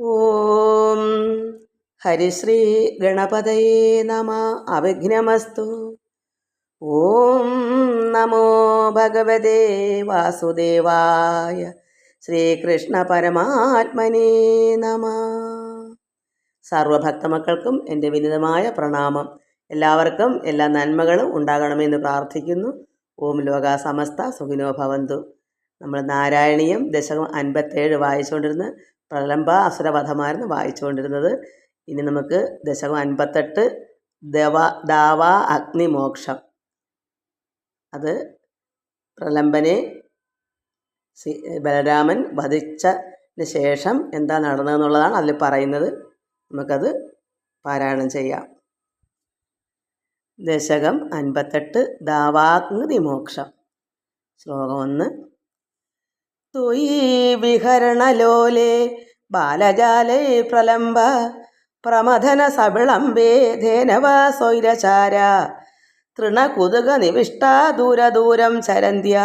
ഓം ഹരിശ്രീ ഗണപതയേ നമ. അവിഘ്നമസ്തു. ഓം നമോ ഭഗവതേ വാസുദേവായ ശ്രീകൃഷ്ണ പരമാത്മനേ നമ. സർവഭക്തമക്കൾക്കും എന്റെ വിനിതമായ പ്രണാമം. എല്ലാവർക്കും എല്ലാ നന്മകളും ഉണ്ടാകണമെന്ന് പ്രാർത്ഥിക്കുന്നു. ഓം ലോക സമസ്ത സുഖിനോ ഭവന്തു. നമ്മൾ നാരായണീയം ദശകം അൻപത്തേഴ് വായിച്ചുകൊണ്ടിരുന്ന് പ്രലംബ അസുരവധമായിരുന്നു വായിച്ചുകൊണ്ടിരുന്നത്. ഇനി നമുക്ക് ദശകം അൻപത്തെട്ട് ദവ ദാവ അഗ്നിമോക്ഷം അത് പ്രലംബനെ ബലരാമൻ വധിച്ചതിന് ശേഷം എന്താ നടന്നതെന്നുള്ളതാണ് അതിൽ പറയുന്നത്. നമുക്കത് പാരായണം ചെയ്യാം. ദശകം അൻപത്തെട്ട് ദാവാഗ്നിമോക്ഷം ശ്ലോകം ഒന്ന്. തുയി വിഹരണലോലെ ബാലജാലേ പ്രലംബ പ്രമഥന സവിളംബേ ധേനവ സ്വൈരചാര തൃണകുതുക നിവിഷ്ടാ ദൂരദൂരം ചരന്ത്യ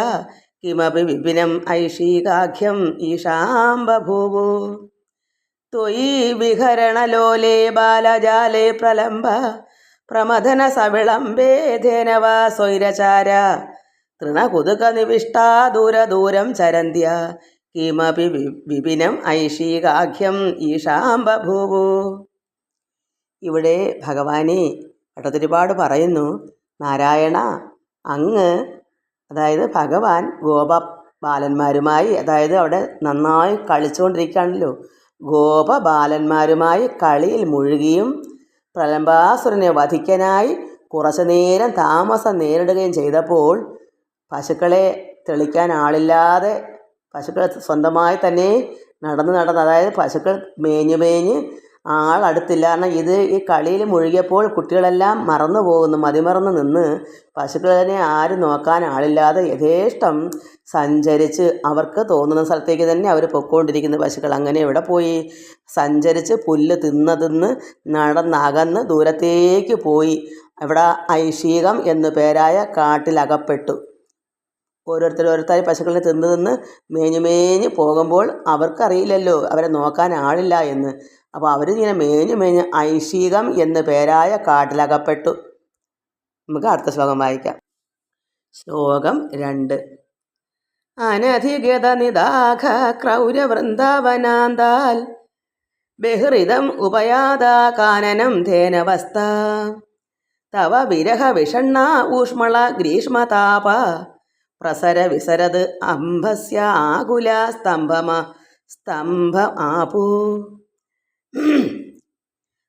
കിമപി വിപിനം ഐഷീകാഖ്യം ഈശാം ബഭൂവു ത്വയി വിഹരണലോലെ ബാലജാലേ പ്രലംബ പ്രമഥന സവിളംബേ ധേനവ സ്വൈരചാര തൃണകുതുക നിവിഷ്ടാ ദൂരദൂരം ചരന്ത്യ കിമപി വിപിനം ഐഷീകാഖ്യം ഈശാം ബഭൂവു ഇവിടെ ഭഗവാനെ ഭട്ടതിരിപാട് പറയുന്നു നാരായണ അങ്ങ് അതായത് ഭഗവാൻ ഗോപ ബാലന്മാരുമായി അതായത് അവിടെ നന്നായി കളിച്ചുകൊണ്ടിരിക്കുകയാണല്ലോ ഗോപ ബാലന്മാരുമായി കളിയിൽ മുഴുകിയും പ്രലംബാസുരനെ വധിക്കാനായി കുറച്ചു നേരം താമസം നേരിടുകയും ചെയ്തപ്പോൾ പശുക്കളെ തെളിക്കാൻ ആളില്ലാതെ പശുക്കൾ സ്വന്തമായി തന്നെ നടന്ന് നടന്ന് അതായത് പശുക്കൾ മേഞ്ഞ് മേഞ്ഞ് ആൾ അടുത്തില്ല. കാരണം ഇത് ഈ കളിയിൽ മുഴുകിയപ്പോൾ കുട്ടികളെല്ലാം മറന്നു പോകുന്നു മതിമറന്ന് നിന്ന് പശുക്കളെ ആരും നോക്കാൻ ആളില്ലാതെ യഥേഷ്ടം സഞ്ചരിച്ച് അവർക്ക് തോന്നുന്ന സ്ഥലത്തേക്ക് തന്നെ അവർ പൊക്കോണ്ടിരിക്കുന്ന പശുക്കൾ. അങ്ങനെ എവിടെ പോയി? സഞ്ചരിച്ച് പുല്ല് തിന്ന് തിന്ന് നടന്നകന്ന് ദൂരത്തേക്ക് പോയി. അവിടെ ഐഷീകം എന്നു പേരായ കാട്ടിലകപ്പെട്ടു. ഓരോരുത്തർ ഓരോരുത്തർ പശുക്കളെ തിന്ന് തിന്ന് മേഞ്ഞ് മേഞ്ഞ് പോകുമ്പോൾ അവർക്കറിയില്ലല്ലോ അവരെ നോക്കാൻ ആളില്ല എന്ന്. അപ്പോൾ അവരിങ്ങനെ മേഞ്ഞ് മേഞ്ഞ് ഐശീകം എന്ന് പേരായ കാട്ടിലകപ്പെട്ടു. നമുക്ക് അടുത്ത ശ്ലോകം വായിക്കാം. ശ്ലോകം രണ്ട്. അനധിഗത നിദാഘ ക്രൗരവൃന്ദാവനാന്താൽ ബഹൃതം ഉപയാത കാനനം ധേനവസ്ഥ. തവ വിരഹ വിഷണ്ണ ഊഷ്മള ഗ്രീഷ്മതാപ പ്രസര വിസരത് അംഭസ്യ ആകുല സ്തംഭമ സ്തംഭ ആപൂ.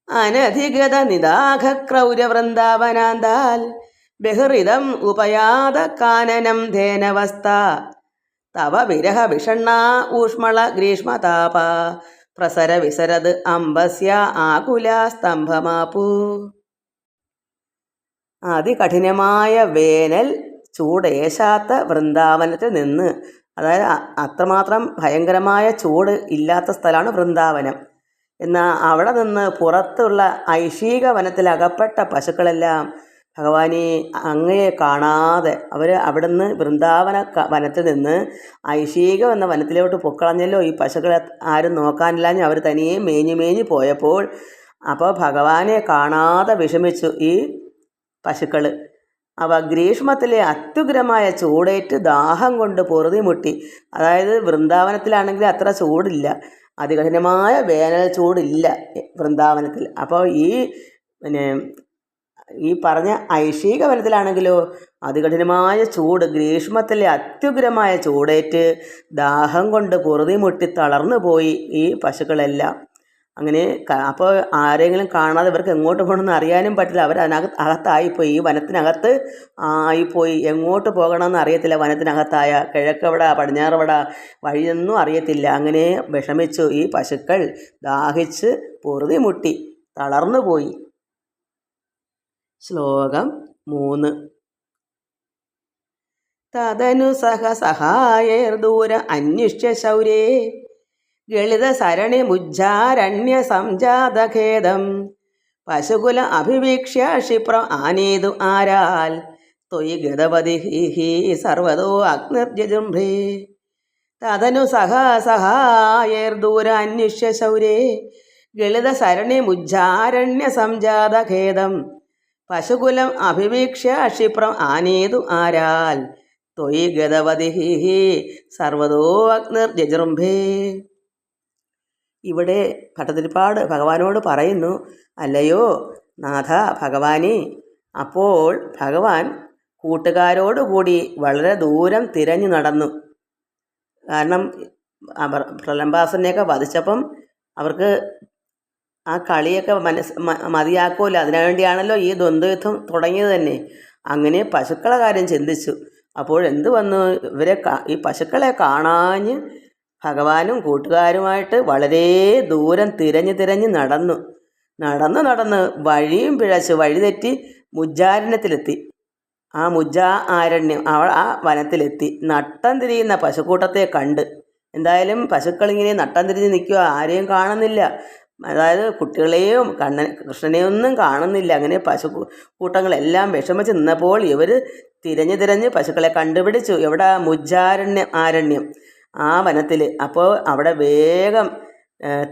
അനധിഗത നിദാഘ ക്രൗരവൃന്ദാവനാന്താൽ ബഹൃതം ഉപയാത കാനനം ധേനവസ്ഥ. തവ വിരഹ വിഷണ്ണ ഊഷ്മള ഗ്രീഷ്മതാപ പ്രസര വിസരത് അംബസ്യ ആകുല സ്തംഭമാപ്പൂ അതികഠിനമായ വേനൽ ചൂടേശാത്ത വൃന്ദാവനത്തിൽ നിന്ന് അതായത് അത്രമാത്രം ഭയങ്കരമായ ചൂട് ഇല്ലാത്ത സ്ഥലമാണ് വൃന്ദാവനം. എന്നാൽ അവിടെ നിന്ന് പുറത്തുള്ള ഐഷീക വനത്തിൽ അകപ്പെട്ട പശുക്കളെല്ലാം ഭഗവാനെ അങ്ങയെ കാണാതെ അവർ അവിടുന്ന് വൃന്ദാവന വനത്തിൽ നിന്ന് ഐഷീക എന്ന വനത്തിലോട്ട് പൊക്കളഞ്ഞല്ലോ. ഈ പശുക്കളെ ആരും നോക്കാനില്ലാഞ്ഞ് അവർ തനിയെ മേഞ്ഞു മേഞ്ഞു പോയപ്പോൾ അപ്പോൾ ഭഗവാനെ കാണാതെ വിഷമിച്ചു ഈ പശുക്കൾ അവ ഗ്രീഷ്മത്തിലെ അത്യുഗ്രമായ ചൂടേറ്റ് ദാഹം കൊണ്ട് പൊറുതിമുട്ടി അതായത് വൃന്ദാവനത്തിലാണെങ്കിൽ അത്ര ചൂടില്ല. അതികഠിനമായ വേനൽ ചൂടില്ല വൃന്ദാവനത്തിൽ. അപ്പോൾ ഈ പിന്നെ ഈ പറഞ്ഞ ഐഷീക വനത്തിലാണെങ്കിലോ അതികഠിനമായ ചൂട് ഗ്രീഷ്മത്തിലെ അത്യുഗ്രമായ ചൂടേറ്റ് ദാഹം കൊണ്ട് പൊറുതിമുട്ടി തളർന്നു പോയി ഈ പശുക്കളെല്ലാം. അങ്ങനെ അപ്പോൾ ആരെങ്കിലും കാണാതെ ഇവർക്ക് എങ്ങോട്ട് പോകണമെന്ന് അറിയാനും പറ്റില്ല. അവർ അതിനകത്ത് അകത്തായിപ്പോയി ഈ വനത്തിനകത്ത് ആയിപ്പോയി എങ്ങോട്ട് പോകണമെന്ന് അറിയത്തില്ല. വനത്തിനകത്തായ കിഴക്കെവിടെ പടിഞ്ഞാറെവിടെ വഴിയൊന്നും അറിയത്തില്ല. അങ്ങനെ വിഷമിച്ചു. ഈ പശുക്കൾ ദാഹിച്ച് പൊറുതി മുട്ടി. തളർന്നു പോയി. ശ്ലോകം മൂന്ന്. തദനു സഹ സഹായേർദൂര അന്വിഷ്യ ശൗരേ. ഗളിത സരണി മുജ്ജാരണ്യ സംജാതഖേദം പശുകുല അഭിവീക്ഷ്യ ക്ഷിപ്ര ആനീതു ആരാൽ. ത്വയി ഗതപതി ഹി സർവതോ അഗ്നിർജൃംഭേ തതനു സഹ സഹായേർദൂരാന്വിഷ്യ ശൗരേ. ഗളിത സരണി മുജ്ജാരണ്യ സംജാതഖേദം പശുകുലം അഭിവീക്ഷ്യ ക്ഷിപ്രം ആനേതു ആരാൽ ത്വയി ഗതവതി സർവതോ അഗ്നിർ ജജൃംഭേ ഇവിടെ ഭട്ടതിരിപ്പാട് ഭഗവാനോട് പറയുന്നു അല്ലയോ നാഥ ഭഗവാനെ അപ്പോൾ ഭഗവാൻ കൂട്ടുകാരോടുകൂടി വളരെ ദൂരം തിരഞ്ഞു നടന്നു. കാരണം അവർ പ്രലംബാസനെയൊക്കെ വധിച്ചപ്പം അവർക്ക് ആ കളിയൊക്കെ മനസ് മ- മതിയാക്കുമല്ലോ. അതിനുവേണ്ടിയാണല്ലോ ഈ ദ്വന്ദ്വയുദ്ധം തുടങ്ങിയത് തന്നെ. അങ്ങനെ പശുക്കളെ കാര്യം ചിന്തിച്ചു. അപ്പോൾ എന്ത് വന്നു? ഇവരെ ഈ പശുക്കളെ കാണാഞ്ഞ് ഭഗവാനും കൂട്ടുകാരുമായിട്ട് വളരെ ദൂരം തിരഞ്ഞു തിരഞ്ഞ് നടന്നു. നടന്ന് നടന്ന് വഴിയും പിഴച്ച് വഴിതെറ്റി മുജ്ജാരണ്യത്തിലെത്തി ആ മുജ്ജാ ആരണ്യം അവൾ ആ വനത്തിലെത്തി. നട്ടം തിരിയുന്ന പശുക്കൂട്ടത്തെ കണ്ട്. എന്തായാലും പശുക്കളിങ്ങനെ നട്ടം തിരിഞ്ഞ് നിൽക്കുക ആരെയും കാണുന്നില്ല. അതായത് കുട്ടികളെയും കണ്ണൻ കൃഷ്ണനെയൊന്നും കാണുന്നില്ല. അങ്ങനെ പശു കൂട്ടങ്ങളെല്ലാം വിഷമിച്ച് നിന്നപ്പോൾ ഇവർ തിരഞ്ഞു തിരഞ്ഞ് പശുക്കളെ കണ്ടുപിടിച്ചു. എവിടെ മുജ്ജാരണ്യം ആരണ്യം? ആ വനത്തിൽ അപ്പോൾ അവിടെ വേഗം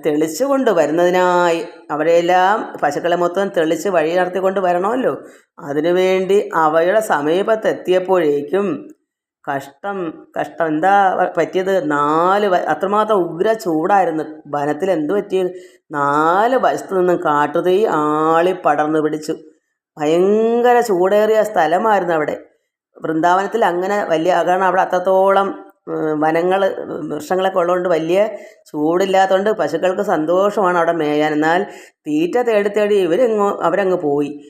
തെളിച്ചു കൊണ്ട് വരുന്നതിനായി അവരെല്ലാം പശുക്കളെ മൊത്തം തെളിച്ച് വഴി നടത്തിക്കൊണ്ട് വരണമല്ലോ. അതിനുവേണ്ടി അവയുടെ സമീപത്തെത്തിയപ്പോഴേക്കും കഷ്ടം കഷ്ടം. എന്താ പറ്റിയത്? നാല് അത്രമാത്രം ഉഗ്ര ചൂടായിരുന്നു. വനത്തിൽ എന്ത് പറ്റിയത് നാല് വശത്തു നിന്നും കാട്ടുതീ ആളി പടർന്നു പിടിച്ചു. ഭയങ്കര ചൂടേറിയ സ്ഥലമായിരുന്നു അവിടെ. വൃന്ദാവനത്തിൽ അങ്ങനെ വലിയ കാരണം അവിടെ അത്രത്തോളം വനങ്ങൾ വൃക്ഷങ്ങളൊക്കെ ഉള്ളതുകൊണ്ട് വലിയ ചൂടില്ലാത്തതുകൊണ്ട് പശുക്കൾക്ക് സന്തോഷമാണ് അവിടെ മേയാൻ. എന്നാൽ തീറ്റ തേടി തേടി ഇവരങ്ങ് അവരങ്ങ് പോയി.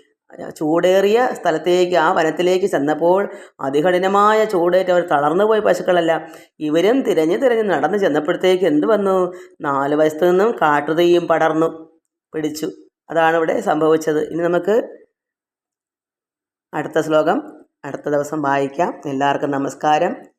ചൂടേറിയ സ്ഥലത്തേക്ക് ആ വനത്തിലേക്ക് ചെന്നപ്പോൾ അതികഠിനമായ ചൂടേറ്റ് അവർ തളർന്നു പോയി പശുക്കളല്ല. ഇവരും തിരഞ്ഞ് തിരഞ്ഞ് നടന്ന് ചെന്നപ്പോഴത്തേക്ക് എന്ത് വന്നു? നാല് വശത്തു നിന്നും കാട്ടുതീയും പടർന്നു പിടിച്ചു. അതാണ് ഇവിടെ സംഭവിച്ചത്. ഇനി നമുക്ക് അടുത്ത ശ്ലോകം അടുത്ത ദിവസം വായിക്കാം. എല്ലാവർക്കും നമസ്കാരം.